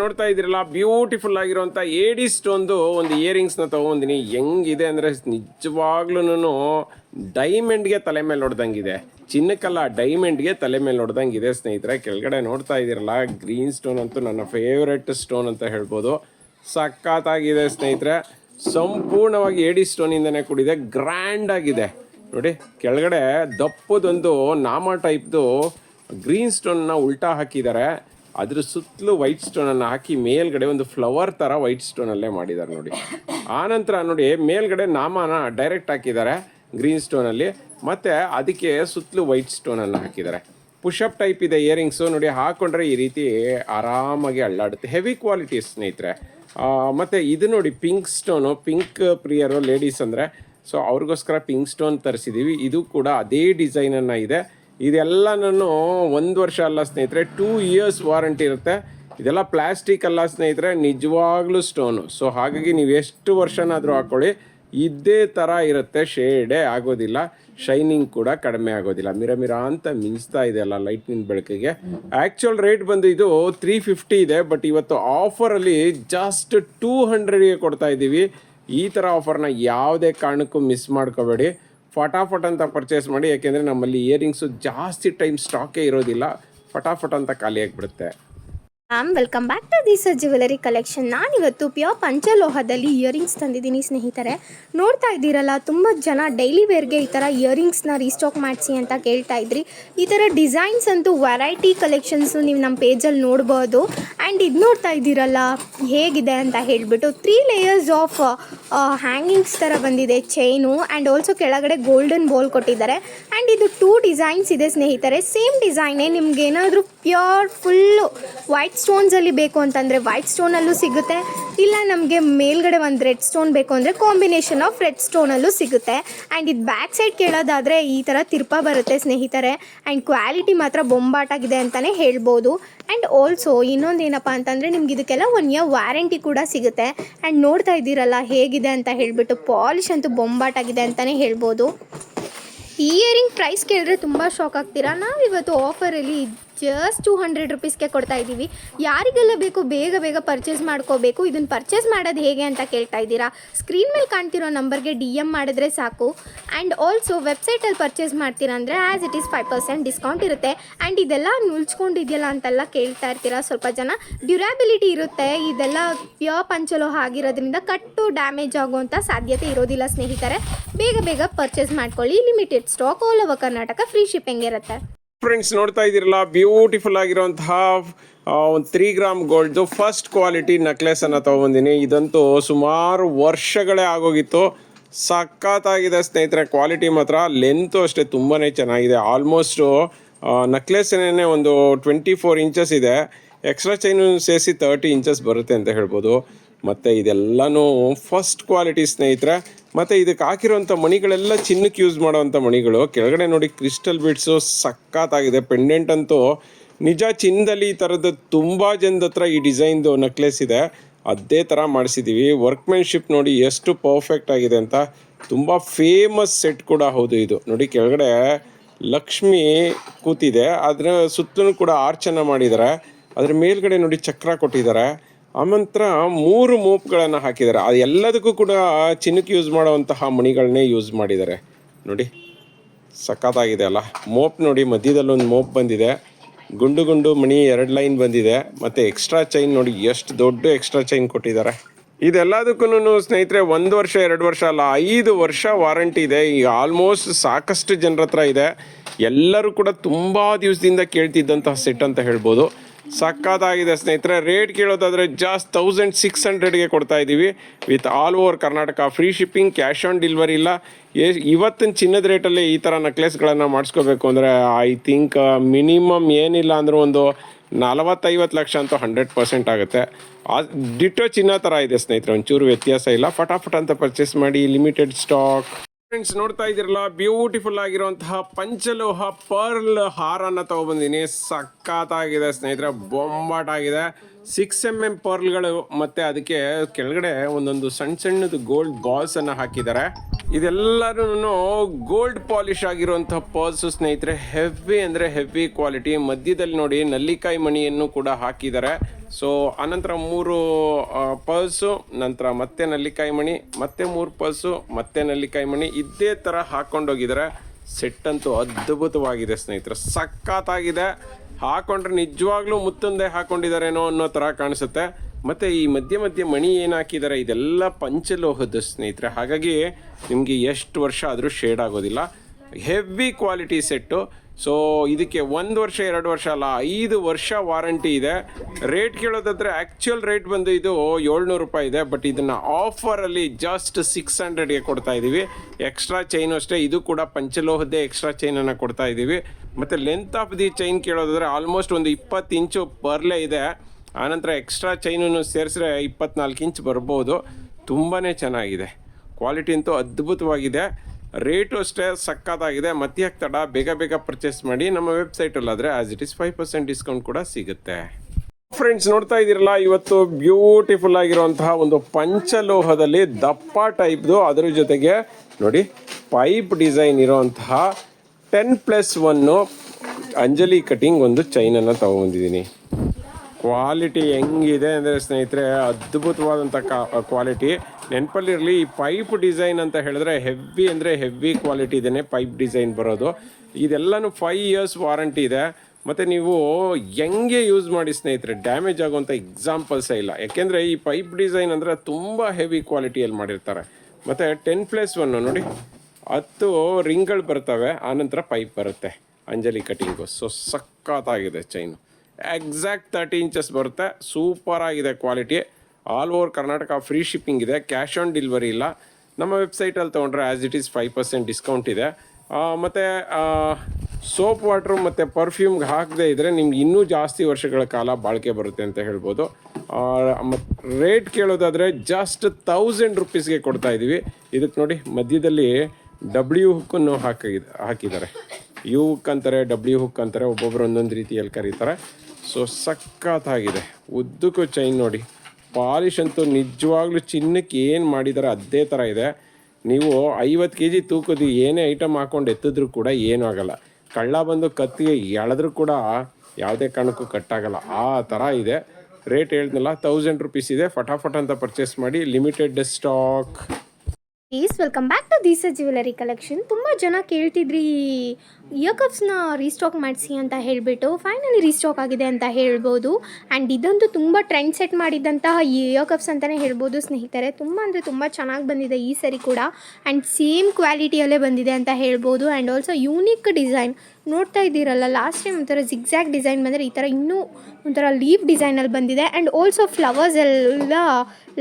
ನೋಡ್ತಾ ಇದ್ದೀರಲ್ಲ ಬ್ಯೂಟಿಫುಲ್ ಆಗಿರುವಂತ ಏಡಿ ಸ್ಟೋನ್ದು ಒಂದು ಇಯರಿಂಗ್ಸ್ನ ತಗೊಂಡಿನಿ ಹೆಂಗಿದೆ ಅಂದ್ರೆ ನಿಜವಾಗ್ಲೂ ಡೈಮಂಡ್ಗೆ ತಲೆ ಮೇಲೆ ಹೊಡೆದಂಗಿದೆ. ಚಿನ್ನಕ್ಕಲ್ಲ ಡೈಮಂಡ್ಗೆ ತಲೆ ಮೇಲೆ ಹೊಡೆದಂಗಿದೆ ಸ್ನೇಹಿತರೆ. ಕೆಳಗಡೆ ನೋಡ್ತಾ ಇದ್ದೀರಲ್ಲ ಗ್ರೀನ್ ಸ್ಟೋನ್ ಅಂತೂ ನನ್ನ ಫೇವ್ರೆಟ್ ಸ್ಟೋನ್ ಅಂತ ಹೇಳ್ಬೋದು. ಸಖತ್ತಾಗಿದೆ ಸ್ನೇಹಿತರೆ. ಸಂಪೂರ್ಣವಾಗಿ ಏಡಿ ಸ್ಟೋನಿಂದನೇ ಕೂಡಿದೆ ಗ್ರ್ಯಾಂಡ್ ಆಗಿದೆ. ನೋಡಿ, ಕೆಳಗಡೆ ದಪ್ಪದೊಂದು ನಾಮ ಟೈಪ್ದು ಗ್ರೀನ್ ಸ್ಟೋನ್ನ ಉಲ್ಟಾ ಹಾಕಿದ್ದಾರೆ. ಅದ್ರ ಸುತ್ತಲೂ ವೈಟ್ ಸ್ಟೋನನ್ನು ಹಾಕಿ ಮೇಲ್ಗಡೆ ಒಂದು ಫ್ಲವರ್ ಥರ ವೈಟ್ ಸ್ಟೋನಲ್ಲೇ ಮಾಡಿದ್ದಾರೆ ನೋಡಿ. ಆನಂತರ ನೋಡಿ, ಮೇಲ್ಗಡೆ ನಾಮನ ಡೈರೆಕ್ಟ್ ಹಾಕಿದ್ದಾರೆ ಗ್ರೀನ್ ಸ್ಟೋನಲ್ಲಿ ಮತ್ತು ಅದಕ್ಕೆ ಸುತ್ತಲೂ ವೈಟ್ ಸ್ಟೋನನ್ನು ಹಾಕಿದ್ದಾರೆ. ಪುಷಪ್ ಟೈಪ್ ಇದೆ ಇಯರಿಂಗ್ಸು ನೋಡಿ, ಹಾಕೊಂಡ್ರೆ ಈ ರೀತಿ ಆರಾಮಾಗಿ ಅಳ್ಳಾಡುತ್ತೆ. ಹೆವಿ ಕ್ವಾಲಿಟಿ ಸ್ನೇಹಿತರೆ. ಮತ್ತೆ ಇದು ನೋಡಿ ಪಿಂಕ್ ಸ್ಟೋನು ಪಿಂಕ್ ಪ್ರಿಯರು ಲೇಡೀಸ್ ಅಂದರೆ ಸೊ ಅವ್ರಿಗೋಸ್ಕರ ಪಿಂಕ್ ಸ್ಟೋನ್ ತರಿಸಿದ್ದೀವಿ ಇದು ಕೂಡ ಅದೇ ಡಿಸೈನನ್ನು ಇದೆ. ಇದೆಲ್ಲನೂ ಒಂದು ವರ್ಷ ಅಲ್ಲ ಸ್ನೇಹಿತರೆ ಟೂ ಇಯರ್ಸ್ ವಾರಂಟಿ ಇರುತ್ತೆ. ಇದೆಲ್ಲ ಪ್ಲಾಸ್ಟಿಕ್ ಅಲ್ಲ ಸ್ನೇಹಿತರೆ, ನಿಜವಾಗ್ಲೂ ಸ್ಟೋನು ಸೊ ಹಾಗಾಗಿ ನೀವು ಎಷ್ಟು ವರ್ಷನಾದರೂ ಹಾಕ್ಕೊಳ್ಳಿ ಇದೇ ಥರ ಇರುತ್ತೆ ಶೇಡೇ ಆಗೋದಿಲ್ಲ ಶೈನಿಂಗ್ ಕೂಡ ಕಡಿಮೆ ಆಗೋದಿಲ್ಲ. ಮಿರ ಮಿರ ಅಂತ ಮಿಂಚ್ತಾ ಇದೆ ಅಲ್ಲ ಲೈಟ್ನಿಂಗ್ ಬೆಳಕಿಗೆ. ಆ್ಯಕ್ಚುಯಲ್ ರೇಟ್ ಬಂದು ಇದು ತ್ರೀ ಫಿಫ್ಟಿ ಇದೆ ಬಟ್ ಇವತ್ತು ಆಫರಲ್ಲಿ ಜಸ್ಟ್ ಟೂ ಹಂಡ್ರೆಡ್ಗೆ ಕೊಡ್ತಾ ಇದ್ದೀವಿ ಈ ಥರ ಆಫರ್ನ ಯಾವುದೇ ಕಾರಣಕ್ಕೂ ಮಿಸ್ ಮಾಡ್ಕೋಬೇಡಿ. ಫಟಾಫಟ್ ಅಂತ ಪರ್ಚೇಸ್ ಮಾಡಿ ಯಾಕೆಂದರೆ ನಮ್ಮಲ್ಲಿ ಇಯರಿಂಗ್ಸು ಜಾಸ್ತಿ ಟೈಮ್ ಸ್ಟಾಕೇ ಇರೋದಿಲ್ಲ. ಫಟಾಫಟ್ ಅಂತ ಖಾಲಿ ma'am welcome back to this jewellery collection ನಾನಿವತ್ತು ಪ್ಯೂರ್ ಪಂಚಲೋಹದಲ್ಲಿ ಇಯರಿಂಗ್ಸ್ ತಂದಿದ್ದೀನಿ, ಸ್ನೇಹಿತರೆ. ನೋಡ್ತಾ ಇದ್ದೀರಲ್ಲ, ತುಂಬ ಜನ ಡೈಲಿ ವೇರ್ಗೆ ಈ ಥರ ಇಯರಿಂಗ್ಸ್ನ ರೀಸ್ಟಾಕ್ ಮಾಡಿಸಿ ಅಂತ ಕೇಳ್ತಾ ಇದ್ರಿ. ಈ ಥರ ಡಿಸೈನ್ಸ್ ಅಂತೂ ವೆರೈಟಿ ಕಲೆಕ್ಷನ್ಸು ನೀವು ನಮ್ಮ ಪೇಜಲ್ಲಿ ನೋಡ್ಬೋದು. ಆ್ಯಂಡ್ ಇದು ನೋಡ್ತಾ ಇದ್ದೀರಲ್ಲ, ಹೇಗಿದೆ ಅಂತ ಹೇಳಿಬಿಟ್ಟು ತ್ರೀ ಲೇಯರ್ಸ್ ಆಫ್ ಹ್ಯಾಂಗಿಂಗ್ಸ್ ಥರ ಬಂದಿದೆ ಚೈನು ಆ್ಯಂಡ್ ಆಲ್ಸೋ ಕೆಳಗಡೆ ಗೋಲ್ಡನ್ ಬೋಲ್ ಕೊಟ್ಟಿದ್ದಾರೆ. ಆ್ಯಂಡ್ ಇದು ಟೂ ಡಿಸೈನ್ಸ್ ಇದೆ, ಸ್ನೇಹಿತರೆ. ಸೇಮ್ ಡಿಸೈನೇ ನಿಮ್ಗೆ ಏನಾದರೂ ಪ್ಯೂರ್ ಫುಲ್ಲು ವೈಟ್ ಸ್ಟೋನ್ಸಲ್ಲಿ ಬೇಕು ಅಂತಂದರೆ ವೈಟ್ ಸ್ಟೋನಲ್ಲೂ ಸಿಗುತ್ತೆ. ಇಲ್ಲ ನಮಗೆ ಮೇಲ್ಗಡೆ ಒಂದು ರೆಡ್ ಸ್ಟೋನ್ ಬೇಕು ಅಂದರೆ ಕಾಂಬಿನೇಷನ್ ಆಫ್ ರೆಡ್ ಸ್ಟೋನಲ್ಲೂ ಸಿಗುತ್ತೆ. ಆ್ಯಂಡ್ ಇದು ಬ್ಯಾಕ್ ಸೈಡ್ ಕೇಳೋದಾದರೆ ಈ ಥರ ತಿರ್ಪ ಬರುತ್ತೆ ಸ್ನೇಹಿತರೆ. ಆ್ಯಂಡ್ ಕ್ವಾಲಿಟಿ ಮಾತ್ರ ಬೊಂಬಾಟಾಗಿದೆ ಅಂತಲೇ ಹೇಳ್ಬೋದು. ಆ್ಯಂಡ್ ಆಲ್ಸೋ ಇನ್ನೊಂದು ಏನಪ್ಪ ಅಂತಂದರೆ ನಿಮ್ಗೆ ಇದಕ್ಕೆಲ್ಲ ಒನ್ ಇಯರ್ ವಾರಂಟಿ ಕೂಡ ಸಿಗುತ್ತೆ. ಆ್ಯಂಡ್ ನೋಡ್ತಾ ಇದ್ದೀರಲ್ಲ ಹೇಗಿದೆ ಅಂತ ಹೇಳಿಬಿಟ್ಟು ಪಾಲಿಶ್ ಅಂತೂ ಬೊಂಬಾಟಾಗಿದೆ ಅಂತಲೇ ಹೇಳ್ಬೋದು. ಇಯರಿಂಗ್ ಪ್ರೈಸ್ ಕೇಳಿದ್ರೆ ತುಂಬ ಶಾಕ್ ಆಗ್ತೀರಾ? ನಾವು ಇವತ್ತು ಆಫರಲ್ಲಿ ಜಸ್ಟ್ ಟೂ ಹಂಡ್ರೆಡ್ ರುಪೀಸ್ಗೆ ಕೊಡ್ತಾ ಇದ್ದೀವಿ. ಯಾರಿಗೆಲ್ಲ ಬೇಕು ಬೇಗ ಬೇಗ ಪರ್ಚೇಸ್ ಮಾಡ್ಕೋಬೇಕು ಇದನ್ನು ಪರ್ಚೇಸ್ ಮಾಡೋದು ಹೇಗೆ ಅಂತ ಕೇಳ್ತಾ ಇದ್ದೀರಾ? ಸ್ಕ್ರೀನ್ ಮೇಲೆ ಕಾಣ್ತಿರೋ ನಂಬರ್ಗೆ ಡಿ ಎಂ ಮಾಡಿದ್ರೆ ಸಾಕು. ಆ್ಯಂಡ್ ಆಲ್ಸೋ ವೆಬ್ಸೈಟಲ್ಲಿ ಪರ್ಚೇಸ್ ಮಾಡ್ತೀರಾ ಅಂದರೆ as it is five percent discount ಇರುತ್ತೆ. ಆ್ಯಂಡ್ ಇದೆಲ್ಲ ನುಲ್ಚ್ಕೊಂಡಿದೆಯಲ್ಲ ಅಂತೆಲ್ಲ ಕೇಳ್ತಾ ಇರ್ತೀರಾ? ಸ್ವಲ್ಪ ಜನ ಡ್ಯೂರಾಬಿಲಿಟಿ ಇರುತ್ತೆ. ಇದೆಲ್ಲ ಪ್ಯೂರ್ ಪಂಚಲೋ ಆಗಿರೋದ್ರಿಂದ ಕಟ್ಟು ಡ್ಯಾಮೇಜ್ ಆಗುವಂಥ ಸಾಧ್ಯತೆ ಇರೋದಿಲ್ಲ ಸ್ನೇಹಿತರೆ. ಬೇಗ ಬೇಗ ಪರ್ಚೇಸ್ ಮಾಡ್ಕೊಳ್ಳಿ. Limited stock all over Karnataka free shipping ಇರುತ್ತೆ. ಫ್ರೆಂಡ್ಸ್ ನೋಡ್ತಾ ಇದ್ದೀರಲ್ಲ ಬ್ಯೂಟಿಫುಲ್ ಆಗಿರುವಂತಹ ಒಂದು ತ್ರೀ ಗ್ರಾಮ್ ಗೋಲ್ಡ್ದು ಫಸ್ಟ್ ಕ್ವಾಲಿಟಿ ನೆಕ್ಲೆಸ್ ಅನ್ನು ತೊಗೊಂಬಂದಿನಿ. ಇದಂತೂ ಸುಮಾರು ವರ್ಷಗಳೇ ಆಗೋಗಿತ್ತು. ಸಖತ್ತಾಗಿದೆ ಸ್ನೇಹಿತರೆ ಕ್ವಾಲಿಟಿ ಮಾತ್ರ. ಲೆಂತು ಅಷ್ಟೇ ತುಂಬಾ ಚೆನ್ನಾಗಿದೆ. ಆಲ್ಮೋಸ್ಟು ನಕ್ಲೆಸ್ನೇ ಒಂದು ಟ್ವೆಂಟಿ ಫೋರ್ ಇಂಚಸ್ ಇದೆ ಎಕ್ಸ್ಟ್ರಾ ಚೈನು ಸೇರಿಸಿ ತರ್ಟಿ ಇಂಚಸ್ ಬರುತ್ತೆ ಅಂತ ಹೇಳ್ಬೋದು. ಮತ್ತು ಇದೆಲ್ಲನೂ ಫಸ್ಟ್ ಕ್ವಾಲಿಟಿ ಸ್ನೇಹಿತರೆ. ಮತ್ತು ಇದಕ್ಕೆ ಹಾಕಿರೋಂಥ ಮಣಿಗಳೆಲ್ಲ ಚಿನ್ನಕ್ಕೆ ಯೂಸ್ ಮಾಡೋವಂಥ ಮಣಿಗಳು. ಕೆಳಗಡೆ ನೋಡಿ ಕ್ರಿಸ್ಟಲ್ ಬಿಡ್ಸು ಸಖತ್ತಾಗಿದೆ. ಪೆಂಡೆಂಟ್ ಅಂತೂ ನಿಜ ಚಿನ್ನದಲ್ಲಿ ಈ ಥರದ್ದು ತುಂಬ ಜನದ ಹತ್ರ ಈ ಡಿಸೈನ್ದು ನೆಕ್ಲೆಸ್ ಇದೆ. ಅದೇ ಥರ ಮಾಡಿಸಿದ್ದೀವಿ ವರ್ಕ್ಮೆನ್ಶಿಪ್ ನೋಡಿ ಎಷ್ಟು ಪರ್ಫೆಕ್ಟ್ ಆಗಿದೆ ಅಂತ. ತುಂಬ ಫೇಮಸ್ ಸೆಟ್ ಕೂಡ ಹೌದು ಇದು. ನೋಡಿ ಕೆಳಗಡೆ ಲಕ್ಷ್ಮಿ ಕೂತಿದೆ. ಅದರ ಸುತ್ತಲೂ ಕೂಡ ಆರ್ಚನ ಮಾಡಿದ್ದಾರೆ. ಅದ್ರ ಮೇಲ್ಗಡೆ ನೋಡಿ ಚಕ್ರ ಕೊಟ್ಟಿದ್ದಾರೆ. ಆನಂತರ ಮೂರು ಮೋಪ್ಗಳನ್ನು ಹಾಕಿದ್ದಾರೆ. ಅದು ಎಲ್ಲದಕ್ಕೂ ಕೂಡ ಚಿನ್ನಕ್ಕೆ ಯೂಸ್ ಮಾಡುವಂತಹ ಮಣಿಗಳನ್ನೇ ಯೂಸ್ ಮಾಡಿದ್ದಾರೆ. ನೋಡಿ, ಸಖತ್ತಾಗಿದೆ ಅಲ್ಲ. ಮೋಪ್ ನೋಡಿ, ಮಧ್ಯದಲ್ಲಿ ಒಂದು ಮೋಪ್ ಬಂದಿದೆ. ಗುಂಡು ಗುಂಡು ಮಣಿ ಎರಡು ಲೈನ್ ಬಂದಿದೆ. ಮತ್ತು ಎಕ್ಸ್ಟ್ರಾ ಚೈನ್ ನೋಡಿ, ಎಷ್ಟು ದೊಡ್ಡ ಎಕ್ಸ್ಟ್ರಾ ಚೈನ್ ಕೊಟ್ಟಿದ್ದಾರೆ. ಇದೆಲ್ಲದಕ್ಕೂ ಸ್ನೇಹಿತರೆ, ಒಂದು ವರ್ಷ, ಎರಡು ವರ್ಷ ಅಲ್ಲ, ಐದು ವರ್ಷ ವಾರಂಟಿ ಇದೆ. ಈಗ ಆಲ್ಮೋಸ್ಟ್ ಸಾಕಷ್ಟು ಜನರ ಹತ್ರ ಇದೆ. ಎಲ್ಲರೂ ಕೂಡ ತುಂಬ ದಿವಸದಿಂದ ಕೇಳ್ತಿದ್ದಂತಹ ಸೆಟ್ ಅಂತ ಹೇಳ್ಬೋದು. ಸಖತ್ತಾಗಿದೆ ಸ್ನೇಹಿತರೆ. ರೇಟ್ ಕೇಳೋದಾದರೆ ಜಾಸ್ಟ್ ತೌಸಂಡ್ ಸಿಕ್ಸ್ ಹಂಡ್ರೆಡ್ಗೆ ಕೊಡ್ತಾ ಇದ್ದೀವಿ. With all over Karnataka free shipping cash on delivery ಇಲ್ಲ. ಎ ಇವತ್ತಿನ ಚಿನ್ನದ ರೇಟಲ್ಲಿ ಈ ಥರ ನೆಕ್ಲೆಸ್ಗಳನ್ನು ಮಾಡಿಸ್ಕೋಬೇಕು ಅಂದರೆ ಐ ಥಿಂಕ್ ಮಿನಿಮಮ್ ಏನಿಲ್ಲ ಅಂದರೂ ಒಂದು ನಲವತ್ತೈವತ್ತು ಲಕ್ಷ ಅಂತೂ ಹಂಡ್ರೆಡ್ ಪರ್ಸೆಂಟ್ ಆಗುತ್ತೆ. ಆ ಡಿಟೋ ಚಿನ್ನ ಥರ ಇದೆ ಸ್ನೇಹಿತರೆ. ಒಂಚೂರು ವ್ಯತ್ಯಾಸ ಇಲ್ಲ. ಫಟಾಫಟ್ ಅಂತ ಪರ್ಚೇಸ್ ಮಾಡಿ ಲಿಮಿಟೆಡ್ ಸ್ಟಾಕ್ ಫ್ರೆಂಡ್ಸ್ ನೋಡ್ತಾ ಇದ್ದೀರಲ್ಲ? ಬ್ಯೂಟಿಫುಲ್ ಆಗಿರುವಂತಹ ಪಂಚಲೋಹ ಪರ್ಲ್ ಹಾರನ್ನ ತಗೊಬಂದಿನಿ. ಸಖತ್ತಾಗಿದೆ ಸ್ನೇಹಿತರೆ, ಬೊಂಬಾಟಾಗಿದೆ. ಸಿಕ್ಸ್ ಎಂ ಎಂ ಪರ್ಲ್ಗಳು, ಮತ್ತೆ ಅದಕ್ಕೆ ಕೆಳಗಡೆ ಒಂದೊಂದು ಸಣ್ಣ ಸಣ್ಣದು ಗೋಲ್ಡ್ ಬಾಲ್ಸ್ ಅನ್ನ ಹಾಕಿದ್ದಾರೆ. ಇದೆಲ್ಲರೂ ಗೋಲ್ಡ್ ಪಾಲಿಶ್ ಆಗಿರುವಂತಹ ಪರ್ಸು ಸ್ನೇಹಿತರೆ ಹೆವಿ ಅಂದರೆ ಹೆವಿ ಕ್ವಾಲಿಟಿ ಮಧ್ಯದಲ್ಲಿ ನೋಡಿ ನಲ್ಲಿಕಾಯಿ ಮಣಿಯನ್ನು ಕೂಡ ಹಾಕಿದ್ದಾರೆ. ಸೊ ಅನಂತರ ಮೂರು ಪರ್ಸು ನಂತರ ಮತ್ತೆ ನಲ್ಲಿಕಾಯಿ ಮಣಿ, ಮತ್ತೆ ಮೂರು ಪರ್ಸು ಮತ್ತೆ ನಲ್ಲಿಕಾಯಿ ಮಣಿ, ಇದೇ ಥರ ಹಾಕ್ಕೊಂಡೋಗಿದ್ದಾರೆ ಸೆಟ್ ಅಂತೂ ಅದ್ಭುತವಾಗಿದೆ ಸ್ನೇಹಿತರೆ. ಸಖತ್ತಾಗಿದೆ. ಹಾಕೊಂಡ್ರೆ ನಿಜವಾಗ್ಲೂ ಮುತ್ತೊಂದೇ ಹಾಕೊಂಡಿದ್ದಾರೇನೋ ಅನ್ನೋ ಥರ ಕಾಣಿಸುತ್ತೆ. ಮತ್ತು ಈ ಮಧ್ಯೆ ಮಧ್ಯೆ ಮಣಿ ಏನು ಹಾಕಿದ್ದಾರೆ ಇದೆಲ್ಲ ಪಂಚಲೋಹದ ಸ್ನೇಹಿತರೆ. ಹಾಗಾಗಿ ನಿಮಗೆ ಎಷ್ಟು ವರ್ಷ ಆದರೂ ಶೇಡ್ ಆಗೋದಿಲ್ಲ. ಹೆವಿ ಕ್ವಾಲಿಟಿ ಸೆಟ್ಟು ಸೊ ಇದಕ್ಕೆ ಒಂದು ವರ್ಷ, ಎರಡು ವರ್ಷ ಅಲ್ಲ, ಐದು ವರ್ಷ ವಾರಂಟಿ ಇದೆ. ರೇಟ್ ಕೇಳೋದಾದರೆ ಆ್ಯಕ್ಚುಯಲ್ ರೇಟ್ ಬಂದು ಇದು ಏಳ್ನೂರು ರೂಪಾಯಿ ಇದೆ. ಬಟ್ ಇದನ್ನು ಆಫರಲ್ಲಿ ಜಸ್ಟ್ ಸಿಕ್ಸ್ ಹಂಡ್ರೆಡ್ಗೆ ಕೊಡ್ತಾ ಇದ್ದೀವಿ ಎಕ್ಸ್ಟ್ರಾ ಚೈನು ಅಷ್ಟೇ, ಇದು ಕೂಡ ಪಂಚಲೋಹದ್ದೇ ಎಕ್ಸ್ಟ್ರಾ ಚೈನನ್ನು ಕೊಡ್ತಾ ಇದ್ದೀವಿ ಮತ್ತು ಲೆಂತ್ ಆಫ್ ದಿ ಚೈನ್ ಕೇಳೋದಾದ್ರೆ ಆಲ್ಮೋಸ್ಟ್ ಒಂದು ಇಪ್ಪತ್ತು ಇಂಚು ಪರ್ಲೆ ಇದೆ. ಆನಂತರ ಎಕ್ಸ್ಟ್ರಾ ಚೈನನ್ನು ಸೇರಿಸಿದ್ರೆ ಇಪ್ಪತ್ನಾಲ್ಕು ಇಂಚ್ ಬರ್ಬೋದು. ತುಂಬಾ ಚೆನ್ನಾಗಿದೆ. ಕ್ವಾಲಿಟಿ ಅಂತೂ ಅದ್ಭುತವಾಗಿದೆ. ರೇಟು ಅಷ್ಟೇ ಸಕ್ಕತ್ತಾಗಿದೆ ಮತ್ತೆ ತಡ, ಬೇಗ ಬೇಗ ಪರ್ಚೇಸ್ ಮಾಡಿ ನಮ್ಮ ವೆಬ್ಸೈಟಲ್ಲಾದರೆ as it is five percent discount ಕೂಡ ಸಿಗುತ್ತೆ. ಫ್ರೆಂಡ್ಸ್ ನೋಡ್ತಾ ಇದ್ದೀರಲ್ಲ, ಇವತ್ತು ಬ್ಯೂಟಿಫುಲ್ ಆಗಿರುವಂತಹ ಒಂದು ಪಂಚಲೋಹದಲ್ಲಿ ದಪ್ಪ ಟೈಪ್ದು ಅದರ ಜೊತೆಗೆ ನೋಡಿ ಪೈಪ್ ಡಿಸೈನ್ ಇರುವಂತಹ ten plus one Anjali cutting ಒಂದು ಚೈನನ್ನು ತಗೊಂಬಂದಿದ್ದೀನಿ ಕ್ವಾಲಿಟಿ ಹೆಂಗಿದೆ ಅಂದರೆ ಸ್ನೇಹಿತರೆ ಅದ್ಭುತವಾದಂಥ ಕಾ ಕ್ವಾಲಿಟಿ ನೆನಪಲ್ಲಿರಲಿ, ಈ ಪೈಪ್ ಡಿಸೈನ್ ಅಂತ ಹೇಳಿದ್ರೆ ಹೆವಿ ಅಂದರೆ ಹೆವಿ ಕ್ವಾಲಿಟಿ ಇದೆ ಪೈಪ್ ಡಿಸೈನ್ ಬರೋದು. ಇದೆಲ್ಲನೂ ಫೈವ್ ಇಯರ್ಸ್ ವಾರಂಟಿ ಇದೆ. ಮತ್ತು ನೀವು ಹೆಂಗೆ ಯೂಸ್ ಮಾಡಿ ಸ್ನೇಹಿತರೆ ಡ್ಯಾಮೇಜ್ ಆಗುವಂಥ ಎಕ್ಸಾಂಪಲ್ಸೇ ಇಲ್ಲ. ಯಾಕೆಂದರೆ ಈ ಪೈಪ್ ಡಿಸೈನ್ ಅಂದರೆ ತುಂಬ ಹೆವಿ ಕ್ವಾಲಿಟಿಯಲ್ಲಿ ಮಾಡಿರ್ತಾರೆ. ಮತ್ತು ಟೆನ್ ಪ್ಲಸ್ ಒನ್ನು ನೋಡಿ, ಹತ್ತು ರಿಂಗ್ಗಳು ಬರ್ತವೆ, ಆನಂತರ ಪೈಪ್ ಬರುತ್ತೆ. ಅಂಜಲಿ ಕಟಿಂಗು ಸೊ ಸಕ್ಕತ್ತಾಗಿದೆ ಚೈನು ಎಕ್ಸಾಕ್ಟ್ ತರ್ಟಿ ಇಂಚಸ್ ಬರುತ್ತೆ. ಸೂಪರ್ ಆಗಿದೆ quality all over Karnataka free shipping ಇದೆ. ಕ್ಯಾಶ್ ಆನ್ ಡೆಲಿವರಿ ಇಲ್ಲ. ನಮ್ಮ ವೆಬ್ಸೈಟಲ್ಲಿ ತೊಗೊಂಡ್ರೆ as it is five percent discount ಇದೆ. ಮತ್ತು ಸೋಪ್ ವಾಟ್ರು ಮತ್ತು ಪರ್ಫ್ಯೂಮ್ಗೆ ಹಾಕದೇ ಇದ್ದರೆ ನಿಮ್ಗೆ ಇನ್ನೂ ಜಾಸ್ತಿ ವರ್ಷಗಳ ಕಾಲ ಬಾಳಿಕೆ ಬರುತ್ತೆ ಅಂತ ಹೇಳ್ಬೋದು. ರೇಟ್ ಕೇಳೋದಾದರೆ ಜಸ್ಟ್ ತೌಸಂಡ್ ರುಪೀಸ್ಗೆ ಕೊಡ್ತಾ ಇದ್ದೀವಿ ಇದಕ್ಕೆ ನೋಡಿ ಮಧ್ಯದಲ್ಲಿ ಡಬ್ಲ್ಯೂ ಹುಕ್ಕನ್ನು ಹಾಕಿದ, ಹಾಕಿದ್ದಾರೆ. ಯು ಹುಕ್ ಅಂತಾರೆ ಡಬ್ಲ್ಯೂ ಹುಕ್ ಅಂತಾರೆ, ಒಬ್ಬೊಬ್ರು ಒಂದೊಂದು ರೀತಿಯಲ್ಲಿ ಕರೀತಾರೆ. ಸೊ ಸಖತ್ತಾಗಿದೆ. ಉದ್ದಕ್ಕೂ ಚೈನ್ ನೋಡಿ. ಪಾಲಿಶ್ ಅಂತೂ ನಿಜವಾಗ್ಲೂ ಚಿನ್ನಕ್ಕೆ ಏನು ಮಾಡಿದ್ದಾರೆ ಅದೇ ಥರ ಇದೆ. ನೀವು ಐವತ್ತು ಕೆ ಜಿ ತೂಕದ ಏನೇ ಐಟಮ್ ಹಾಕ್ಕೊಂಡು ಎತ್ತಿದ್ರೂ ಕೂಡ ಏನೂ ಆಗಲ್ಲ. ಕಳ್ಳ ಬಂದು ಕತ್ತಿಗೆ ಎಳೆದ್ರೂ ಕೂಡ ಯಾವುದೇ ಕಾರಣಕ್ಕೂ ಕಟ್ಟಾಗಲ್ಲ. ಆ ಥರ ಇದೆ. ರೇಟ್ ಹೇಳ್ದಲ್ಲ ತೌಸಂಡ್ ರುಪೀಸ್ ಇದೆ. ಫಟಾಫಟ್ ಅಂತ ಪರ್ಚೇಸ್ ಮಾಡಿ limited stock please welcome back to this jewellery collection ತುಂಬ ಜನ ಕೇಳ್ತಿದ್ರಿ ಇಯರ್ ಕಪ್ಸ್ನ ರೀಸ್ಟಾಕ್ ಮಾಡಿಸಿ ಅಂತ ಹೇಳಿಬಿಟ್ಟು ಫೈನಲಿ ರೀಸ್ಟಾಕ್ ಆಗಿದೆ ಅಂತ ಹೇಳ್ಬೋದು. ಆ್ಯಂಡ್ ಇದಂತೂ ತುಂಬ ಟ್ರೆಂಡ್ ಸೆಟ್ ಮಾಡಿದ್ದಂತಹ ಇಯರ್ ಕಪ್ಸ್ ಅಂತಲೇ ಹೇಳ್ಬೋದು ಸ್ನೇಹಿತರೆ. ತುಂಬ ಅಂದರೆ ತುಂಬ ಚೆನ್ನಾಗಿ ಬಂದಿದೆ ಈ ಸರಿ ಕೂಡ. ಆ್ಯಂಡ್ ಸೇಮ್ ಕ್ವಾಲಿಟಿಯಲ್ಲೇ ಬಂದಿದೆ ಅಂತ ಹೇಳ್ಬೋದು. ಆ್ಯಂಡ್ ಆಲ್ಸೋ ಯೂನಿಕ್ ಡಿಸೈನ್ ನೋಡ್ತಾ ಇದ್ದೀರಲ್ಲ ಲಾಸ್ಟ್ ಟೈಮ್ ಒಂಥರ ಜಿಗ್ಜ್ಯಾಗ್ ಡಿಸೈನ್ ಬಂದರೆ ಈ ಥರ ಇನ್ನೂ ಒಂಥರ ಲೀಫ್ ಡಿಸೈನಲ್ಲಿ ಬಂದಿದೆ. ಆ್ಯಂಡ್ ಆಲ್ಸೋ ಫ್ಲವರ್ಸ್ ಎಲ್ಲ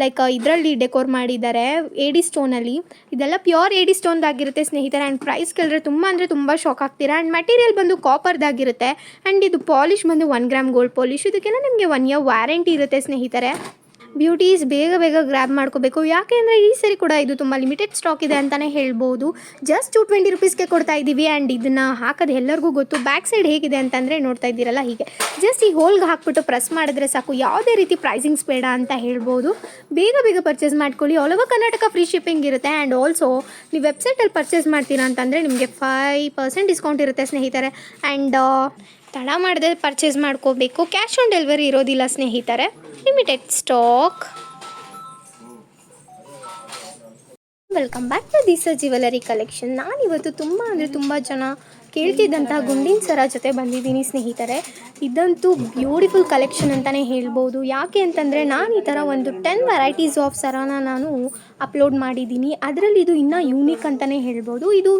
ಲೈಕ್ ಇದರಲ್ಲಿ ಡೆಕೋರ್ ಮಾಡಿದ್ದಾರೆ ಏಡಿ ಸ್ಟೋನಲ್ಲಿ ಇದೆಲ್ಲ ಪ್ಯೂರ್ ಸ್ಟೋನ್ ಸ್ಟೋನ್ದಾಗಿರುತ್ತೆ ಸ್ನೇಹಿತರೆ. ಆ್ಯಂಡ್ ಪ್ರೈಸ್ ಕೇಳಿದ್ರೆ ತುಂಬ ಅಂದರೆ ತುಂಬ ಶಾಕ್ ಆಗ್ತೀರಾ? ಆ್ಯಂಡ್ ಮೆಟೀರಿಯಲ್ ಬಂದು ಕಾಪರ್ದಾಗಿರುತ್ತೆ ಆ್ಯಂಡ್ ಇದು ಪಾಲಿಶ್ ಬಂದು ಒನ್ ಗ್ರಾಮ್ ಗೋಲ್ಡ್ ಪಾಲಿಶ್ ಇದಕ್ಕೆಲ್ಲ ನಿಮಗೆ ಒನ್ ಇಯರ್ ವ್ಯಾರಂಟಿ ಇರುತ್ತೆ ಸ್ನೇಹಿತರೆ. ಬ್ಯೂಟೀಸ್ ಬೇಗ ಬೇಗ ಗ್ರ್ಯಾಬ್ ಮಾಡ್ಕೋಬೇಕು. ಯಾಕೆ ಅಂದರೆ ಈ ಸರಿ ಕೂಡ ಇದು ತುಂಬ ಲಿಮಿಟೆಡ್ ಸ್ಟಾಕ್ ಇದೆ ಅಂತಲೇ ಹೇಳ್ಬೋದು. ಜಸ್ಟ್ ಟು ಟ್ವೆಂಟಿ ರುಪೀಸ್ಗೆ ಕೊಡ್ತಾ ಇದ್ದೀವಿ ಆ್ಯಂಡ್ ಇದನ್ನು ಹಾಕೋದು ಎಲ್ಲರಿಗೂ ಗೊತ್ತು. ಬ್ಯಾಕ್ ಸೈಡ್ ಹೇಗಿದೆ ಅಂತಂದರೆ ನೋಡ್ತಾ ಇದ್ದೀರಲ್ಲ ಹೀಗೆ. ಜಸ್ಟ್ ಈ ಹೋಲ್ಗೆ ಹಾಕ್ಬಿಟ್ಟು ಪ್ರೆಸ್ ಮಾಡಿದ್ರೆ ಸಾಕು. ಯಾವುದೇ ರೀತಿ ಪ್ರೈಸಿಂಗ್ಸ್ ಬೇಡ ಅಂತ ಹೇಳ್ಬೋದು. ಬೇಗ ಬೇಗ ಪರ್ಚೇಸ್ ಮಾಡ್ಕೊಳ್ಳಿ. All over Karnataka free shipping ಇರುತ್ತೆ ಆ್ಯಂಡ್ ಆಲ್ಸೋ ನೀವು ವೆಬ್ಸೈಟಲ್ಲಿ ಪರ್ಚೇಸ್ ಮಾಡ್ತೀರಾ ಅಂತಂದರೆ ನಿಮಗೆ ಫೈವ್ ಪರ್ಸೆಂಟ್ ಡಿಸ್ಕೌಂಟ್ ಇರುತ್ತೆ ಸ್ನೇಹಿತರೆ. ಆ್ಯಂಡ್ ತಡ ಮಾಡದೆ ಪರ್ಚೇಸ್ ಮಾಡ್ಕೋಬೇಕು. ಕ್ಯಾಶ್ ಆನ್ ಡೆಲಿವರಿ ಇರೋದಿಲ್ಲ ಸ್ನೇಹಿತರೆ. Limited stock welcome back to Deesa jewellery collection ನಾನಿವತ್ತು ತುಂಬ ಅಂದರೆ ತುಂಬ ಜನ ಕೇಳ್ತಿದ್ದಂಥ ಗುಂಡಿನ ಸರ ಜೊತೆ ಬಂದಿದ್ದೀನಿ ಸ್ನೇಹಿತರೆ. ಇದಂತೂ ಬ್ಯೂಟಿಫುಲ್ ಕಲೆಕ್ಷನ್ ಅಂತಲೇ ಹೇಳ್ಬೋದು. ಯಾಕೆ ಅಂತಂದರೆ ನಾನು ಈ ಥರ ಒಂದು ಟೆನ್ ವೆರೈಟೀಸ್ ಆಫ್ ಸರಾನ ನಾನು ಅಪ್ಲೋಡ್ ಮಾಡಿದ್ದೀನಿ. ಅದರಲ್ಲಿ ಇದು ಇನ್ನೂ ಯೂನಿಕ್ ಅಂತಲೇ ಹೇಳ್ಬೋದು. ಇದು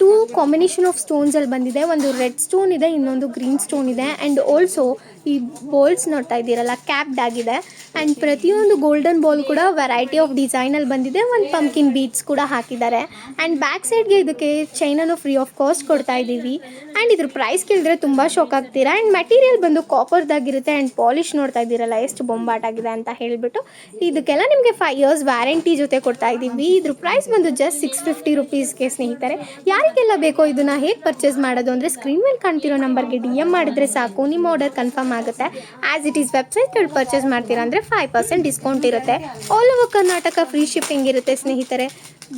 ಟೂ ಕಾಂಬಿನೇಷನ್ ಆಫ್ ಸ್ಟೋನ್ಸಲ್ಲಿ ಬಂದಿದೆ. ಒಂದು ರೆಡ್ ಸ್ಟೋನ್ ಇದೆ, ಇನ್ನೊಂದು ಗ್ರೀನ್ ಸ್ಟೋನ್ ಇದೆ. ಆ್ಯಂಡ್ ಆಲ್ಸೋ ಈ ಬೋಲ್ಸ್ ನೋಡ್ತಾ ಇದ್ದೀರಲ್ಲ ಕ್ಯಾಪ್ಡ್ ಆಗಿದೆ. ಆ್ಯಂಡ್ ಪ್ರತಿಯೊಂದು ಗೋಲ್ಡನ್ ಬಾಲ್ ಕೂಡ ವೆರೈಟಿ ಆಫ್ ಡಿಸೈನಲ್ಲಿ ಬಂದಿದೆ. ಒಂದು ಪಂಕಿನ್ ಬೀಟ್ಸ್ ಕೂಡ ಹಾಕಿದ್ದಾರೆ. ಆ್ಯಂಡ್ ಬ್ಯಾಕ್ ಸೈಡ್ಗೆ ಇದಕ್ಕೆ ಚೈನನ್ನು ಫ್ರೀ ಆಫ್ ಕಾಸ್ಟ್ ಕೊಡ್ತಾ ಇದ್ದೀವಿ. ಆ್ಯಂಡ್ ಇದ್ರ ಪ್ರೈಸ್ ಕೇಳಿದ್ರೆ ತುಂಬ ಶಾಕ್ ಆಗ್ತೀರಾ? ಆ್ಯಂಡ್ ಮೆಟೀರಿಯಲ್ ಬಂದು ಕಾಪರ್ದಾಗಿರುತ್ತೆ ಆ್ಯಂಡ್ ಪಾಲಿಶ್ ನೋಡ್ತಾ ಇದ್ದೀರಲ್ಲ, ಎಷ್ಟು ಬೊಂಬಾಟಾಗಿದೆ ಅಂತ ಹೇಳಿಬಿಟ್ಟು. ಇದಕ್ಕೆಲ್ಲ ನಿಮಗೆ ಫೈವ್ ಇಯರ್ಸ್ ವ್ಯಾರಂಟಿ ಜೊತೆ ಕೊಡ್ತಾ ಇದ್ದೀವಿ. ಇದ್ರ ಪ್ರೈಸ್ ಬಂದು ಜಸ್ಟ್ ಸಿಕ್ಸ್ ಫಿಫ್ಟಿ ರುಪೀಸ್ಗೆ ಸ್ನೇಹಿತರೆ. ಯಾರಿಗೆಲ್ಲ ಬೇಕೋ ಇದನ್ನು ಹೇಗೆ ಪರ್ಚೇಸ್ ಮಾಡೋದು ಅಂದರೆ ಸ್ಕ್ರೀನ್ ಮೇಲೆ ಕಾಣ್ತಿರೋ ನಂಬರ್ಗೆ ಡಿ ಎಂ ಮಾಡಿದ್ರೆ ಸಾಕು. ನಿಮ್ಮ ಆರ್ಡರ್ ಕನ್ಫರ್ಮ್ ಆಗುತ್ತೆ. ಆ್ಯಸ್ ಇಟ್ ಈಸ್ ವೆಬ್ಸೈಟಲ್ಲಿ ಪರ್ಚೇಸ್ ಮಾಡ್ತೀರಾ ಅಂದರೆ ಫೈವ್ ಪರ್ಸೆಂಟ್ ಡಿಸ್ಕೌಂಟ್ ಇರುತ್ತೆ. All over Karnataka free shipping ಇರುತ್ತೆ ಸ್ನೇಹಿತರೆ.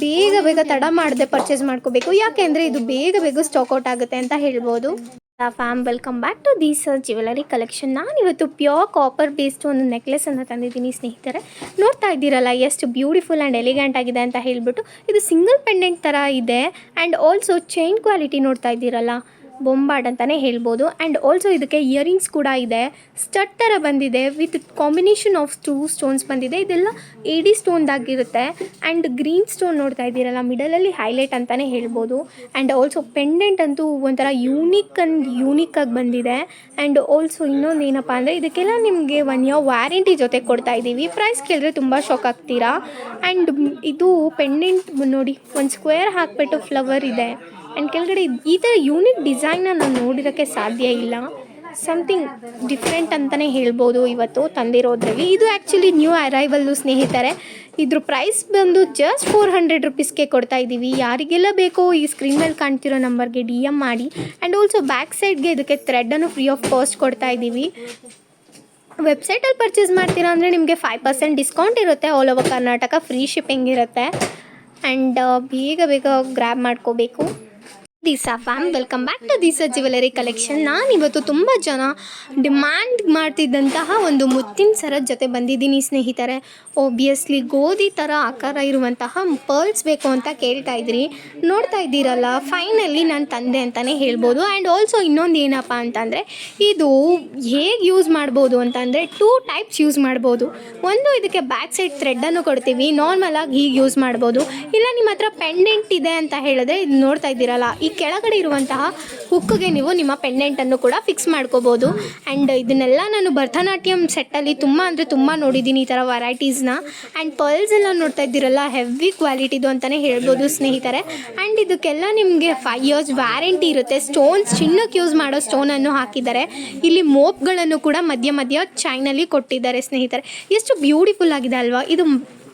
ಬೇಗ ಬೇಗ ತಡ ಮಾಡದೆ ಪರ್ಚೇಸ್ ಮಾಡ್ಕೋಬೇಕು. ಯಾಕೆಂದರೆ ಇದು ಬೇಗ ಬೇಗ ಸ್ಟಾಕ್ ಔಟ್ ಆಗುತ್ತೆ ಅಂತ ಹೇಳ್ಬೋದು. Fam welcome back to Deesa jewellery collection ನಾನಿವತ್ತು ಪ್ಯೂರ್ ಕಾಪರ್ ಬೇಸ್ಡ್ ಒಂದು ನೆಕ್ಲೆಸನ್ನು ತಂದಿದ್ದೀನಿ ಸ್ನೇಹಿತರೆ. ನೋಡ್ತಾ ಇದ್ದೀರಲ್ಲ, ಎಷ್ಟು ಬ್ಯೂಟಿಫುಲ್ ಆ್ಯಂಡ್ ಎಲಿಗೆಂಟ್ ಆಗಿದೆ ಅಂತ ಹೇಳ್ಬಿಟ್ಟು. ಇದು ಸಿಂಗಲ್ ಪೆಂಡೆಂಟ್ ಥರ ಇದೆ. ಆ್ಯಂಡ್ ಆಲ್ಸೋ ಚೈನ್ ಕ್ವಾಲಿಟಿ ನೋಡ್ತಾ ಇದ್ದೀರಲ್ಲ. ಬೊಂಬಾಡ್ ಅಂತಲೇ ಹೇಳ್ಬೋದು. ಆ್ಯಂಡ್ ಆಲ್ಸೋ ಇದಕ್ಕೆ ಇಯರಿಂಗ್ಸ್ ಕೂಡ ಇದೆ. ಸ್ಟಟ್ ಥರ ಬಂದಿದೆ with combination of two stones ಬಂದಿದೆ. ಇದೆಲ್ಲ ಏಡಿ ಸ್ಟೋನ್ದಾಗಿರುತ್ತೆ ಆ್ಯಂಡ್ ಗ್ರೀನ್ ಸ್ಟೋನ್ ನೋಡ್ತಾ ಇದ್ದೀರಲ್ಲ ಮಿಡಲಲ್ಲಿ ಹೈಲೈಟ್ ಅಂತಲೇ ಹೇಳ್ಬೋದು. ಆ್ಯಂಡ್ ಆಲ್ಸೋ ಪೆಂಡೆಂಟ್ ಅಂತೂ ಒಂಥರ ಯೂನಿಕ್ ಅಂಡ್ ಯೂನಿಕ್ ಆಗಿ ಬಂದಿದೆ. ಆ್ಯಂಡ್ ಆಲ್ಸೋ ಇನ್ನೊಂದು ಏನಪ್ಪ ಅಂದರೆ ಇದಕ್ಕೆಲ್ಲ ನಿಮಗೆ ಒನ್ ಇಯರ್ ವ್ಯಾರಂಟಿ ಜೊತೆ ಕೊಡ್ತಾ ಇದ್ದೀವಿ. ಪ್ರೈಸ್ ಕೇಳಿದ್ರೆ ತುಂಬ ಶಾಕ್ ಆಗ್ತೀರಾ. ಆ್ಯಂಡ್ ಇದು ಪೆಂಡೆಂಟ್ ನೋಡಿ, ಒಂದು ಸ್ಕ್ವೇರ್ ಹಾಕ್ಬಿಟ್ಟು ಫ್ಲವರ್ ಇದೆ. ಆ್ಯಂಡ್ ಕೆಳಗಡೆ ಈ ಥರ ಯೂನಿಕ್ ಡಿಸೈನ್ನ ನಾನು ನೋಡಿರೋಕ್ಕೆ ಸಾಧ್ಯ ಇಲ್ಲ. ಸಮಥಿಂಗ್ ಡಿಫ್ರೆಂಟ್ ಅಂತಲೇ ಹೇಳ್ಬೋದು ಇವತ್ತು ತಂದಿರೋದ್ರಲ್ಲಿ. ಇದು ಆ್ಯಕ್ಚುಲಿ ನ್ಯೂ ಅರೈವಲ್ಲು ಸ್ನೇಹಿತರೆ. ಇದ್ರ ಪ್ರೈಸ್ ಬಂದು ಜಸ್ಟ್ ಫೋರ್ ಹಂಡ್ರೆಡ್ ರುಪೀಸ್ಗೆ ಕೊಡ್ತಾ ಇದ್ದೀವಿ. ಯಾರಿಗೆಲ್ಲ ಬೇಕೋ ಈ ಸ್ಕ್ರೀನ್ ಮೇಲೆ ಕಾಣ್ತಿರೋ ನಂಬರ್ಗೆ ಡಿ ಎಂ ಮಾಡಿ. ಆ್ಯಂಡ್ ಆಲ್ಸೋ ಬ್ಯಾಕ್ ಸೈಡ್ಗೆ ಇದಕ್ಕೆ ಥ್ರೆಡನ್ನು ಫ್ರೀ ಆಫ್ ಕಾಸ್ಟ್ ಕೊಡ್ತಾ ಇದ್ದೀವಿ. ವೆಬ್ಸೈಟಲ್ಲಿ ಪರ್ಚೇಸ್ ಮಾಡ್ತೀರಾ ಅಂದರೆ ನಿಮಗೆ ಫೈವ್ ಪರ್ಸೆಂಟ್ ಡಿಸ್ಕೌಂಟ್ ಇರುತ್ತೆ. All over Karnataka free shipping ಇರುತ್ತೆ. ಆ್ಯಂಡ್ ಬೇಗ ಬೇಗ ಗ್ರ್ಯಾಬ್ ಮಾಡ್ಕೋಬೇಕು. Deesa fam, welcome back to Deesa jewellery collection. ನಾನು ಇವತ್ತು ತುಂಬ ಜನ ಡಿಮ್ಯಾಂಡ್ ಮಾಡ್ತಿದ್ದಂತಹ ಒಂದು ಮುತ್ತಿನ ಸರದ ಜೊತೆ ಬಂದಿದ್ದೀನಿ ಸ್ನೇಹಿತರೆ. ಓಬಿಯಸ್ಲಿ ಗೋಧಿ ಥರ ಆಕಾರ ಇರುವಂತಹ ಪರ್ಲ್ಸ್ ಬೇಕು ಅಂತ ಕೇಳ್ತಾ ಇದ್ರಿ. ನೋಡ್ತಾ ಇದ್ದೀರಲ್ಲ ಫೈನಲಿ ನಾನು ತಂದೆ ಅಂತಲೇ ಹೇಳ್ಬೋದು. ಆ್ಯಂಡ್ ಆಲ್ಸೋ ಇನ್ನೊಂದು ಏನಪ್ಪ ಅಂತಂದರೆ, ಇದು ಹೇಗೆ ಯೂಸ್ ಮಾಡ್ಬೋದು ಅಂತಂದರೆ ಟೂ ಟೈಪ್ಸ್ ಯೂಸ್ ಮಾಡ್ಬೋದು. ಒಂದು ಇದಕ್ಕೆ ಬ್ಯಾಕ್ ಸೈಡ್ ಥ್ರೆಡ್ಡನ್ನು ಕೊಡ್ತೀವಿ. ನಾರ್ಮಲಾಗಿ ಹೀಗೆ ಯೂಸ್ ಮಾಡ್ಬೋದು. ಇಲ್ಲ ನಿಮ್ಮ ಹತ್ರ ಪೆಂಡೆಂಟ್ ಇದೆ ಅಂತ ಹೇಳಿದ್ರೆ ಇದು ನೋಡ್ತಾ ಇದ್ದೀರಲ್ಲ. ಕೆಳಗಡೆ ಇರುವಂತಹ ಹುಕ್ಗೆ ನೀವು ನಿಮ್ಮ ಪೆಂಡೆಂಟನ್ನು ಕೂಡ ಫಿಕ್ಸ್ ಮಾಡ್ಕೋಬೋದು. ಆ್ಯಂಡ್ ಇದನ್ನೆಲ್ಲ ನಾನು ಭರತನಾಟ್ಯಂ ಸೆಟ್ಟಲ್ಲಿ ತುಂಬ ಅಂದರೆ ತುಂಬ ನೋಡಿದ್ದೀನಿ ಈ ಥರ ವೆರೈಟೀಸ್ನ ಆ್ಯಂಡ್ ಪರ್ಲ್ಸ್ ಎಲ್ಲ ನೋಡ್ತಾ ಇದ್ದೀರಲ್ಲ ಹೆವಿ ಕ್ವಾಲಿಟಿದು ಅಂತಲೇ ಹೇಳ್ಬೋದು ಸ್ನೇಹಿತರೆ. ಆ್ಯಂಡ್ ಇದಕ್ಕೆಲ್ಲ ನಿಮಗೆ ಫೈವ್ ಇಯರ್ಸ್ ವ್ಯಾರಂಟಿ ಇರುತ್ತೆ. ಸ್ಟೋನ್ಸ್ ಚಿನ್ನಕ್ಕೆ ಯೂಸ್ ಮಾಡೋ ಸ್ಟೋನನ್ನು ಹಾಕಿದ್ದಾರೆ. ಇಲ್ಲಿ ಮೋಪ್ಗಳನ್ನು ಕೂಡ ಮಧ್ಯ ಮಧ್ಯ ಚೈನಲ್ಲಿ ಕೊಟ್ಟಿದ್ದಾರೆ ಸ್ನೇಹಿತರೆ. ಎಷ್ಟು ಬ್ಯೂಟಿಫುಲ್ ಆಗಿದೆ ಅಲ್ವಾ? ಇದು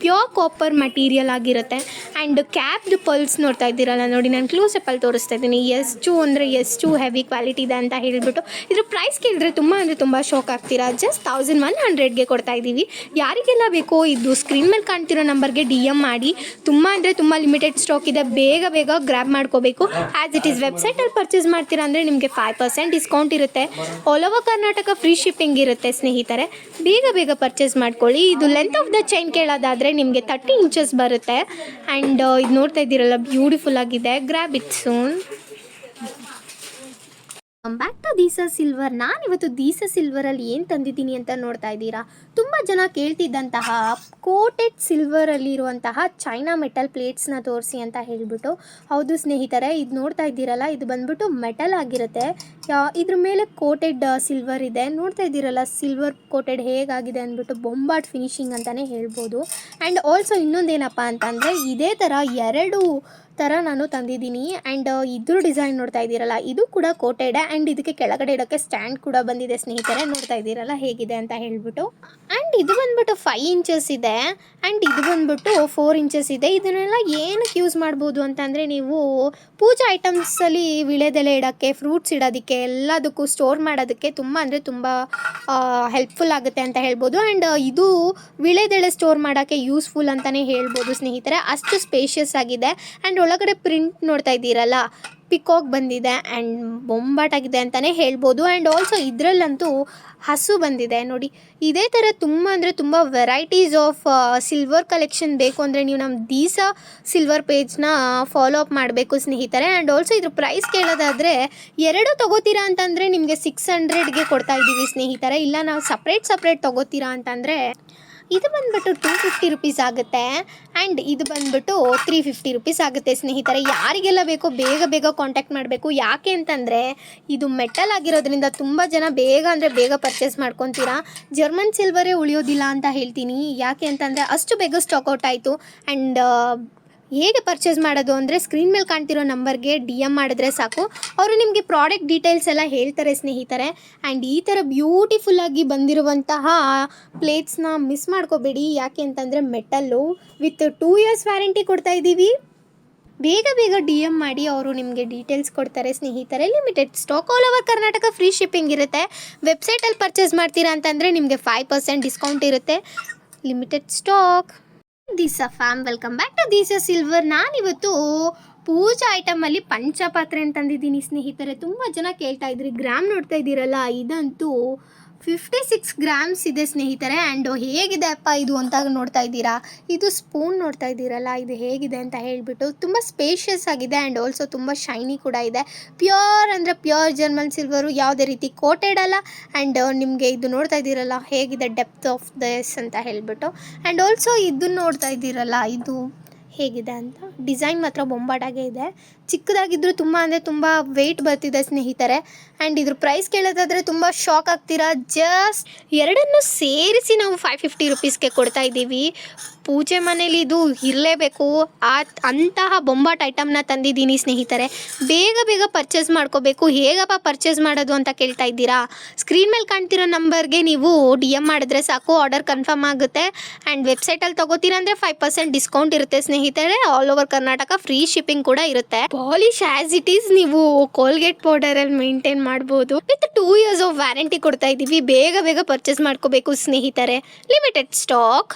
ಪ್ಯೂರ್ ಕಾಪರ್ ಮಟೀರಿಯಲ್ ಆಗಿರುತ್ತೆ. ಆ್ಯಂಡ್ ಕ್ಯಾಪ್ಡ್ ಪಲ್ಸ್ ನೋಡ್ತಾ ಇದ್ದೀರಲ್ಲ ನೋಡಿ, ನಾನು ಕ್ಲೋಸಪ್ಪಲ್ಲಿ ತೋರಿಸ್ತಾ ಇದ್ದೀನಿ. ಎಷ್ಟು ಅಂದರೆ ಎಷ್ಟು ಹೆವಿ ಕ್ವಾಲಿಟಿ ಇದೆ ಅಂತ ಹೇಳಿಬಿಟ್ಟು. ಇದ್ರ ಪ್ರೈಸ್ ಕೇಳಿದ್ರೆ ತುಂಬ ಅಂದರೆ ತುಂಬ ಶಾಕ್ ಆಗ್ತೀರಾ? ಜಸ್ಟ್ ತೌಸಂಡ್ ಒನ್ ಹಂಡ್ರೆಡ್ಗೆ ಕೊಡ್ತಾ ಇದ್ದೀವಿ. ಯಾರಿಗೆಲ್ಲ ಬೇಕೋ, ಇದು ಸ್ಕ್ರೀನ್ ಮೇಲೆ ಕಾಣ್ತಿರೋ ನಂಬರ್ಗೆ ಡಿ ಎಂ ಮಾಡಿ. ತುಂಬ ಅಂದರೆ ತುಂಬ ಲಿಮಿಟೆಡ್ ಸ್ಟಾಕ್ ಇದೆ. ಬೇಗ ಬೇಗ ಗ್ರ್ಯಾಬ್ ಮಾಡ್ಕೋಬೇಕು. ಆ್ಯಸ್ ಇಟ್ ಈಸ್ ವೆಬ್ಸೈಟಲ್ಲಿ ಪರ್ಚೇಸ್ ಮಾಡ್ತೀರಾ ಅಂದರೆ ನಿಮಗೆ ಫೈವ್ ಪರ್ಸೆಂಟ್ ಡಿಸ್ಕೌಂಟ್ ಇರುತ್ತೆ. All over Karnataka free shipping ಇರುತ್ತೆ ಸ್ನೇಹಿತರೆ. ಬೇಗ ಬೇಗ ಪರ್ಚೇಸ್ ಮಾಡ್ಕೊಳ್ಳಿ. ಇದು ಲೆಂತ್ ಆಫ್ ದ ಚೈನ್ ಕೇಳೋದಾದರೆ ನಿಮಗೆ ತರ್ಟಿ ಇಂಚಸ್ ಬರುತ್ತೆ. ಆ್ಯಂಡ್ ಇದು ನೋಡ್ತಾ ಇದ್ದೀರಲ್ಲ ಬ್ಯೂಟಿಫುಲ್ ಆಗಿದೆ. Grab it soon back to Deesa silver, ನಾನಿವತ್ತು ದೀಸ ಸಿಲ್ವರಲ್ಲಿ ಏನು ತಂದಿದ್ದೀನಿ ಅಂತ ನೋಡ್ತಾ ಇದ್ದೀರಾ? ತುಂಬ ಜನ ಕೇಳ್ತಿದ್ದಂತಹ ಕೋಟೆಡ್ ಸಿಲ್ವರಲ್ಲಿ ಇರುವಂತಹ ಚೈನಾ ಮೆಟಲ್ ಪ್ಲೇಟ್ಸ್ನ ತೋರಿಸಿ ಅಂತ ಹೇಳಿಬಿಟ್ಟು. ಹೌದು ಸ್ನೇಹಿತರೆ, ಇದು ನೋಡ್ತಾ ಇದ್ದೀರಲ್ಲ, ಇದು ಬಂದ್ಬಿಟ್ಟು ಮೆಟಲ್ ಆಗಿರುತ್ತೆ. ಇದ್ರ ಮೇಲೆ ಕೋಟೆಡ್ ಸಿಲ್ವರ್ ಇದೆ. ನೋಡ್ತಾ ಇದ್ದೀರಲ್ಲ, ಸಿಲ್ವರ್ ಕೋಟೆಡ್ ಹೇಗಾಗಿದೆ ಅಂದ್ಬಿಟ್ಟು ಬೊಂಬಾಟ್ ಫಿನಿಶಿಂಗ್ ಅಂತಲೇ ಹೇಳ್ಬೋದು. ಆ್ಯಂಡ್ ಆಲ್ಸೋ ಇನ್ನೊಂದೇನಪ್ಪ ಅಂತಂದರೆ, ಇದೇ ಥರ ಎರಡು ಥರ ನಾನು ತಂದಿದ್ದೀನಿ. ಆ್ಯಂಡ್ ಇದ್ರ ಡಿಸೈನ್ ನೋಡ್ತಾ ಇದ್ದೀರಲ್ಲ, ಇದು ಕೂಡ ಕೋಟೆಡೆ. ಆ್ಯಂಡ್ ಇದಕ್ಕೆ ಕೆಳಗಡೆ ಇಡೋಕ್ಕೆ ಸ್ಟ್ಯಾಂಡ್ ಕೂಡ ಬಂದಿದೆ, ಸ್ನೇಹಿತರೆ. ನೋಡ್ತಾ ಇದ್ದೀರಲ್ಲ, ಹೇಗಿದೆ ಅಂತ ಹೇಳ್ಬಿಟ್ಟು. ಆ್ಯಂಡ್ ಇದು ಬಂದ್ಬಿಟ್ಟು ಫೈವ್ ಇಂಚಸ್ ಇದೆ. ಆ್ಯಂಡ್ ಇದು ಬಂದ್ಬಿಟ್ಟು ಫೋರ್ ಇಂಚಸ್ ಇದೆ. ಇದನ್ನೆಲ್ಲ ಏನಕ್ಕೆ ಯೂಸ್ ಮಾಡ್ಬೋದು ಅಂತಂದರೆ, ನೀವು ಪೂಜಾ ಐಟಮ್ಸಲ್ಲಿ ವಿಳೆದೆಲೆ ಇಡೋಕ್ಕೆ ಫ್ರೂಟ್ಸ್ ಇಡೋದಕ್ಕೆ, ಎಲ್ಲದಕ್ಕೂ ಸ್ಟೋರ್ ಮಾಡೋದಕ್ಕೆ ತುಂಬ ಅಂದರೆ ತುಂಬ ಹೆಲ್ಪ್ಫುಲ್ ಆಗುತ್ತೆ ಅಂತ ಹೇಳ್ಬೋದು. ಆ್ಯಂಡ್ ಇದು ವಿಳೆದೆಳೆ ಸ್ಟೋರ್ ಮಾಡೋಕ್ಕೆ ಯೂಸ್ಫುಲ್ ಅಂತಲೇ ಹೇಳ್ಬೋದು, ಸ್ನೇಹಿತರೆ. ಅಷ್ಟು ಸ್ಪೇಷಿಯಸ್ ಆಗಿದೆ. ಆ್ಯಂಡ್ ಒಳಗಡೆ ಪ್ರಿಂಟ್ ನೋಡ್ತಾ ಇದ್ದೀರಲ್ಲ? ಪಿಕೋಕ್ ಬಂದಿದೆ ಆ್ಯಂಡ್ ಬೊಂಬಾಟಾಗಿದೆ ಅಂತಲೇ ಹೇಳ್ಬೋದು. ಆ್ಯಂಡ್ ಆಲ್ಸೋ ಇದರಲ್ಲಂತೂ ಹಸು ಬಂದಿದೆ. ನೋಡಿ, ಇದೇ ಥರ ತುಂಬ ಅಂದರೆ ತುಂಬ ವೆರೈಟೀಸ್ ಆಫ್ ಸಿಲ್ವರ್ ಕಲೆಕ್ಷನ್ ಬೇಕು ಅಂದರೆ ನೀವು ನಮ್ಮ ದೀಸ ಸಿಲ್ವರ್ ಪೇಜ್ನ ಫಾಲೋ ಅಪ್ ಮಾಡಬೇಕು ಸ್ನೇಹಿತರೆ. ಆ್ಯಂಡ್ ಆಲ್ಸೋ ಇದ್ರ ಪ್ರೈಸ್ ಕೇಳೋದಾದರೆ ಎರಡು ತೊಗೋತೀರಾ ಅಂತಂದರೆ ನಿಮಗೆ ಸಿಕ್ಸ್ ಹಂಡ್ರೆಡ್ಗೆ ಕೊಡ್ತಾ ಇದ್ದೀವಿ ಸ್ನೇಹಿತರೆ. ಇಲ್ಲ, ನಾವು ಸಪ್ರೇಟ್ ಸಪ್ರೇಟ್ ತೊಗೋತೀರಾ ಅಂತಂದರೆ ಇದು ಬಂದ್ಬಿಟ್ಟು ಟೂ ಫಿಫ್ಟಿ ರುಪೀಸ್ ಆಗುತ್ತೆ. ಆ್ಯಂಡ್ ಇದು ಬಂದ್ಬಿಟ್ಟು ತ್ರೀ ಫಿಫ್ಟಿ ರುಪೀಸ್ ಆಗುತ್ತೆ ಸ್ನೇಹಿತರೆ. ಯಾರಿಗೆಲ್ಲ ಬೇಕೋ ಬೇಗ ಬೇಗ ಕಾಂಟ್ಯಾಕ್ಟ್ ಮಾಡಬೇಕು. ಯಾಕೆ ಅಂತಂದರೆ, ಇದು ಮೆಟಲ್ ಆಗಿರೋದ್ರಿಂದ ತುಂಬ ಜನ ಬೇಗ ಅಂದರೆ ಬೇಗ ಪರ್ಚೇಸ್ ಮಾಡ್ಕೊತೀರಾ. ಜರ್ಮನ್ ಸಿಲ್ವರೇ ಉಳಿಯೋದಿಲ್ಲ ಅಂತ ಹೇಳ್ತೀನಿ. ಯಾಕೆ ಅಂತಂದರೆ ಅಷ್ಟು ಬೇಗ ಸ್ಟಾಕ್ ಔಟ್ ಆಯಿತು. ಆ್ಯಂಡ್ ಹೇಗೆ ಪರ್ಚೇಸ್ ಮಾಡೋದು ಅಂದರೆ ಸ್ಕ್ರೀನ್ ಮೇಲೆ ಕಾಣ್ತಿರೋ ನಂಬರ್ಗೆ ಡಿ ಎಂ ಮಾಡಿದ್ರೆ ಸಾಕು. ಅವರು ನಿಮಗೆ ಪ್ರಾಡಕ್ಟ್ ಡೀಟೇಲ್ಸ್ ಎಲ್ಲ ಹೇಳ್ತಾರೆ ಸ್ನೇಹಿತರೆ. ಆ್ಯಂಡ್ ಈ ಥರ ಬ್ಯೂಟಿಫುಲ್ಲಾಗಿ ಬಂದಿರುವಂತಹ ಪ್ಲೇಟ್ಸ್ನ ಮಿಸ್ ಮಾಡ್ಕೋಬೇಡಿ. ಯಾಕೆ ಅಂತಂದರೆ metal with two years warranty ಕೊಡ್ತಾ ಇದ್ದೀವಿ. ಬೇಗ ಬೇಗ ಡಿ ಎಂ ಮಾಡಿ ಅವರು ನಿಮಗೆ ಡೀಟೇಲ್ಸ್ ಕೊಡ್ತಾರೆ ಸ್ನೇಹಿತರೆ. Limited stock all over Karnataka free shipping ಇರುತ್ತೆ. ವೆಬ್ಸೈಟಲ್ಲಿ ಪರ್ಚೇಸ್ ಮಾಡ್ತೀರಾ ಅಂತಂದರೆ ನಿಮಗೆ ಫೈವ್ ಪರ್ಸೆಂಟ್ ಡಿಸ್ಕೌಂಟ್ ಇರುತ್ತೆ. Limited stock Deesa fam welcome back to Deesa silver ನಾನಿವತ್ತು ಪೂಜಾ ಐಟಮಲ್ಲಿ ಪಂಚಪಾತ್ರೆ ಅಂತಂದಿದ್ದೀನಿ ಸ್ನೇಹಿತರೆ. ತುಂಬಾ ಜನ ಕೇಳ್ತಾ ಇದ್ರಿ ಗ್ರಾಮ್ ನೋಡ್ತಾ ಇದ್ದೀರಲ್ಲ, ಇದಂತೂ ಫಿಫ್ಟಿ ಸಿಕ್ಸ್ ಗ್ರಾಮ್ಸ್ ಇದೆ ಸ್ನೇಹಿತರೆ. ಆ್ಯಂಡ್ ಹೇಗಿದೆ ಅಪ್ಪ ಇದು ಅಂತ ನೋಡ್ತಾ ಇದ್ದೀರಾ? ಇದು ಸ್ಪೂನ್ ನೋಡ್ತಾ ಇದ್ದೀರಲ್ಲ, ಇದು ಹೇಗಿದೆ ಅಂತ ಹೇಳಿಬಿಟ್ಟು ತುಂಬ ಸ್ಪೇಷಿಯಸ್ ಆಗಿದೆ ಆ್ಯಂಡ್ ಆಲ್ಸೋ ತುಂಬ ಶೈನಿ ಕೂಡ ಇದೆ. ಪ್ಯೂರ್ ಅಂದರೆ ಪ್ಯೂರ್ ಜರ್ಮನ್ ಸಿಲ್ವರು ಯಾವುದೇ ರೀತಿ ಕೋಟೆಡ್ ಅಲ್ಲ. ಆ್ಯಂಡ್ ನಿಮಗೆ ಇದು ನೋಡ್ತಾ ಇದ್ದೀರಲ್ಲ, ಹೇಗಿದೆ ಡೆಪ್ತ್ ಆಫ್ ದಸ್ ಅಂತ ಹೇಳಿಬಿಟ್ಟು. ಆ್ಯಂಡ್ ಆಲ್ಸೋ ಇದನ್ನು ನೋಡ್ತಾ ಇದ್ದೀರಲ್ಲ, ಇದು ಹೇಗಿದೆ ಅಂತ? ಡಿಸೈನ್ ಮಾತ್ರ ಬೊಂಬಾಟಾಗೆ ಇದೆ. ಚಿಕ್ಕದಾಗಿದ್ದರೂ ತುಂಬ ಅಂದರೆ ತುಂಬ ವೆಯ್ಟ್ ಬರ್ತಿದೆ ಸ್ನೇಹಿತರೆ. ಆ್ಯಂಡ್ ಇದ್ರ ಪ್ರೈಸ್ ಕೇಳೋದಾದರೆ ತುಂಬ ಶಾಕ್ ಆಗ್ತೀರಾ? ಜಸ್ಟ್ ಎರಡನ್ನು ಸೇರಿಸಿ ನಾವು ಫೈವ್ ಫಿಫ್ಟಿ ರುಪೀಸ್ಗೆ ಕೊಡ್ತಾ ಇದ್ದೀವಿ. ಪೂಜೆ ಮನೇಲಿ ಇದು ಇರಲೇಬೇಕು. ಆ ಅಂತಹ ಬೊಂಬಾಟ್ ಐಟಮ್ನ ತಂದಿದ್ದೀನಿ ಸ್ನೇಹಿತರೆ. ಬೇಗ ಬೇಗ ಪರ್ಚೇಸ್ ಮಾಡ್ಕೋಬೇಕು. ಹೇಗಪ್ಪ ಪರ್ಚೇಸ್ ಮಾಡೋದು ಅಂತ ಕೇಳ್ತಾ ಇದ್ದೀರಾ? ಸ್ಕ್ರೀನ್ ಮೇಲೆ ಕಾಣ್ತಿರೋ ನಂಬರ್ಗೆ ನೀವು ಡಿ ಎಂ ಮಾಡಿದ್ರೆ ಸಾಕು ಆರ್ಡರ್ ಕನ್ಫರ್ಮ್ ಆಗುತ್ತೆ. ಆ್ಯಂಡ್ ವೆಬ್ಸೈಟಲ್ಲಿ ತಗೋತೀರಾ ಅಂದರೆ ಫೈವ್ ಪರ್ಸೆಂಟ್ ಡಿಸ್ಕೌಂಟ್ ಇರುತ್ತೆ ಸ್ನೇಹಿತರೆ. All over Karnataka free shipping ಕೂಡ ಇರುತ್ತೆ. ಪಾಲಿಶ್ ಆಸ್ ಇಟ್ ಈಸ್ ನೀವು ಕೋಲ್ಗೇಟ್ ಪೌಡರಲ್ಲಿ ಮೇಂಟೈನ್ ಮಾಡಬಹುದು with two years of warranty ಕೊಡ್ತಾ ಇದ್ದೀವಿ, ಬೇಗ ಬೇಗ ಪರ್ಚೇಸ್ ಮಾಡ್ಕೋಬೇಕು ಸ್ನೇಹಿತರೆ. Limited stock